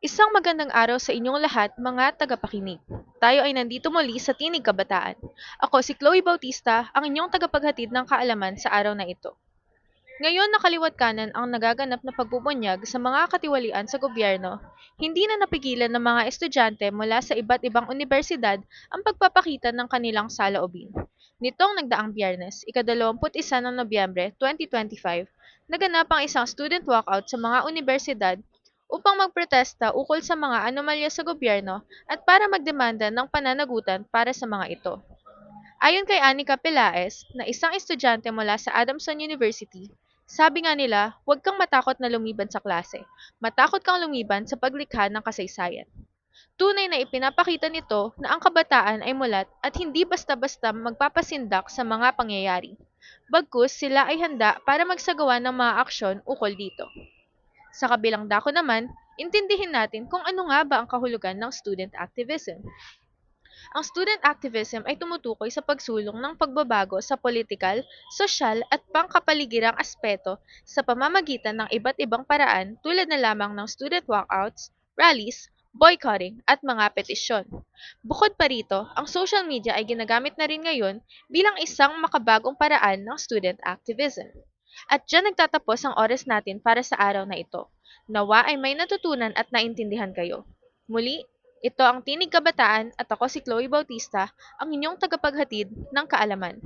Isang magandang araw sa inyong lahat, mga tagapakinig. Tayo ay nandito muli sa Tinig Kabataan. Ako si Chloe Bautista, ang inyong tagapaghatid ng kaalaman sa araw na ito. Ngayon nakaliwat kanan ang nagaganap na pagbubunyag sa mga katiwalian sa gobyerno, hindi na napigilan ng mga estudyante mula sa iba't ibang universidad ang pagpapakita ng kanilang saloobin. Nitong nagdaang biyernes, ikadalawamput isa ng Nobyembre 2025, naganap ang isang student walkout sa mga universidad upang magprotesta ukol sa mga anomalya sa gobyerno at para magdemanda ng pananagutan para sa mga ito. Ayon kay Anika Pelaez, na isang estudyante mula sa Adamson University, sabi nga nila, huwag kang matakot na lumiban sa klase. Matakot kang lumiban sa paglikha ng kasaysayan. Tunay na ipinapakita nito na ang kabataan ay mulat at hindi basta-basta magpapasindak sa mga pangyayari. Bagkus sila ay handa para magsagawa ng mga aksyon ukol dito. Sa kabilang dako naman, intindihin natin kung ano nga ba ang kahulugan ng student activism. Ang student activism ay tumutukoy sa pagsulong ng pagbabago sa politikal, sosyal at pangkapaligirang aspeto sa pamamagitan ng iba't ibang paraan tulad na lamang ng student walkouts, rallies, boycotting at mga petisyon. Bukod pa rito, ang social media ay ginagamit na rin ngayon bilang isang makabagong paraan ng student activism. At dyan nagtatapos ang oras natin para sa araw na ito. Nawa ay may natutunan at naintindihan kayo. Muli, ito ang Tinig Kabataan at ako si Chloe Bautista, ang inyong tagapaghatid ng kaalaman.